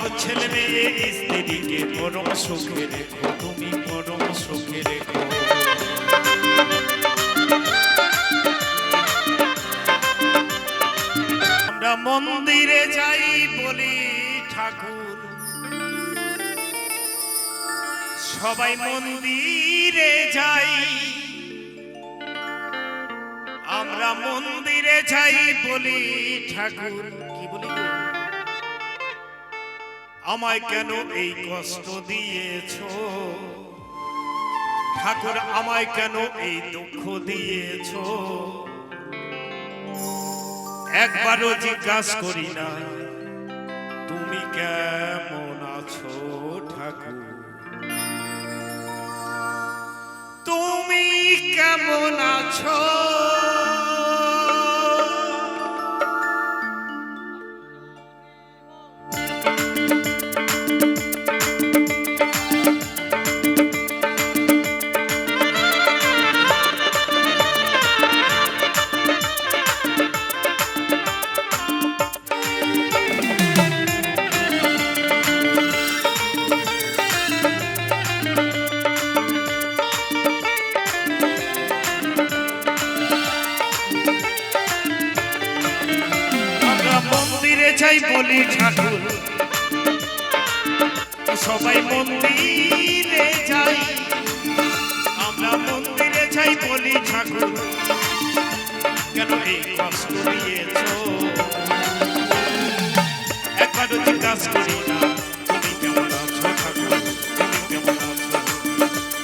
ছেলে মেয়ে স্ত্রীকে পরম সুখে রেখো, তুমি পরম সুখে রেখো। আমরা মন্দিরে যাই বলি ঠাকুর। সবাই মন্দিরে যাই। আমরা মন্দিরে যাই বলি ঠাকুর। কি বলি? আমায় কেন এই কষ্ট দিয়েছ? ঠাকুর, আমায় কেন এই দুঃখ দিয়েছ? একবারও জিজ্ঞাসা করি না, তুমি কেমন আছো ঠাকুর? তুমি কেমন আছো? সবাই মন্দিরে যাই। আমরা মন্দিরে যাই বলি ঠাকুর, কেন এই কষ্ট দিয়েছ? একবারও জিজ্ঞাসা করি না, তুমি কেমন আছো ঠাকুর, তুমি কেমন আছো?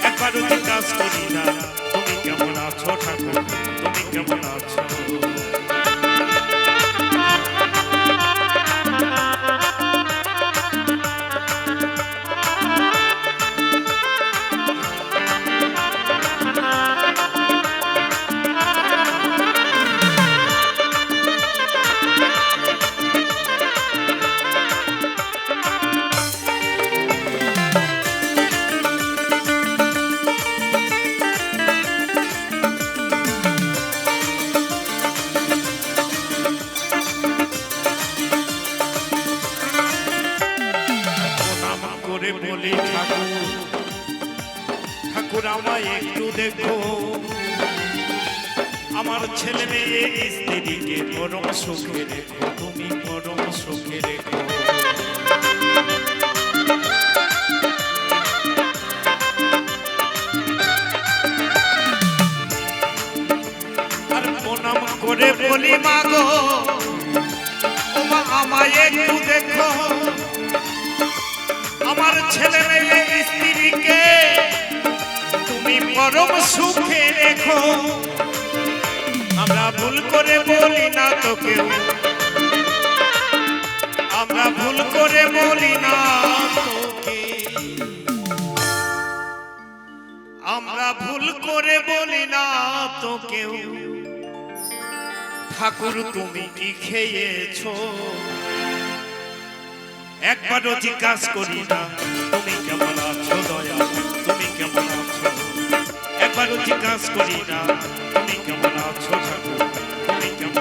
একবারও জিজ্ঞাসা করি না, তুমি কেমন আছো ঠাকুর, তুমি কেমন আছো? একটু দেখো। আমার ছেলে মেয়ে, স্ত্রীকে পরম সুখে রেখো, তুমি পরম সুখে রেখো। আর প্রণাম করে বলি, মাগো আমায় একটু দেখো। আমার ছেলে মেয়ে, স্ত্রীকে পরম সুখে রেখো। আমরা ভুল করে বলি না তো কেউ আমরা ভুল করে বলি না তোকে। আমরা ভুল করে বলি না তো কেউ ঠাকুর, তুমি কি খেয়েছো? একবারও জিজ্ঞাসা করি না, তুমি কেমন আছো দয়া তুমি কেমন জিজ্ঞাসা করি না। তুমি কেমন আছো তুমি কেমন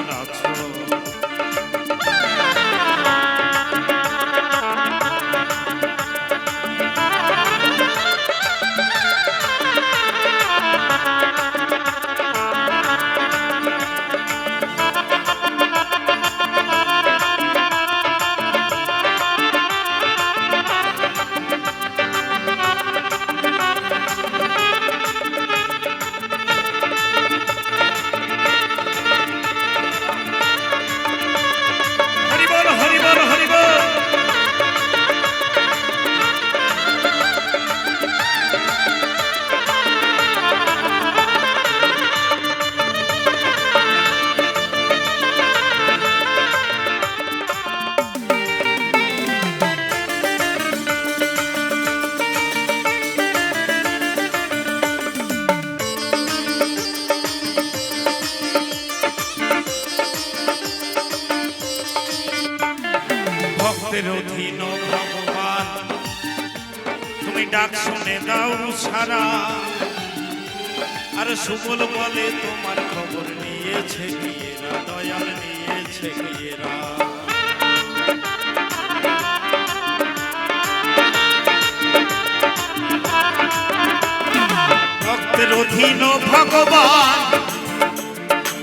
দীন ভগবান। তুমি ডাক শুনে দাও সারা। আর সুবল বলে, তোমার খবর নিয়েছে গিয়েরা দয়াল নিয়েছে গিয়েরা রক্তের অধীন ভগবান,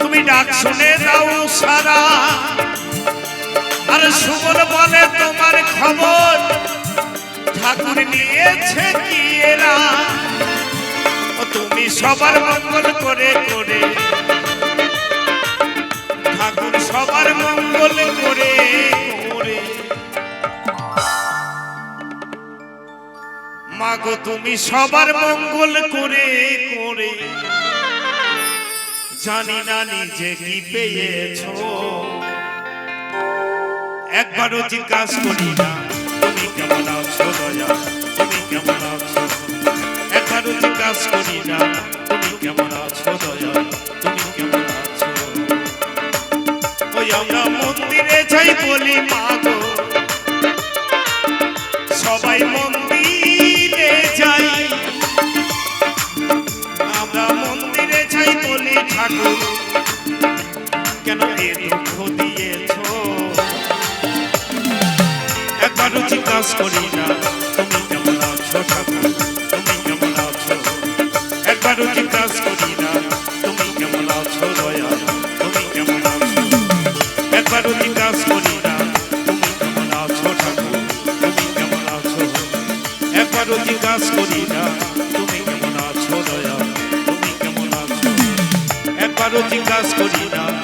তুমি ডাক শুনে দাও সারা। আর সুবল বলে খবর ঠাকুর নিয়েছে কি এরা? তুমি সবার মঙ্গল করে করে। ঠাকুর সবার মঙ্গল করে করে। মাগো, তুমি সবার মঙ্গল করে করে। জানি না নিজে কি পেয়েছ। একবারও জিজ্ঞাসা করি না, তুমি কেমন আছো দয়া? তুমি কেমন আছো? একবারও জিজ্ঞাসা করি না, তুমি কেমন আছো দয়া? তুমি কেমন আছো? ওই আমরা মন্দিরে যাই বলি মাগো সবাই মন্দিরে যাই। আমরা মন্দিরে যাই বলি, ঠাকুর জিজ্ঞাসা করি না তুমি কেমন আছো ঠাকুর তুমি কেমন আছো একবারও জিজ্ঞাসা করি না তুমি কেমন আছো দয়া তুমি কেমন আছো একবারও জিজ্ঞাসা করি না তুমি কেমন আছো ঠাকুর তুমি কেমন আছো একবারও জিজ্ঞাসা করি না তুমি কেমন আছো দয়া তুমি কেমন আছো একবারও জিজ্ঞাসা করি না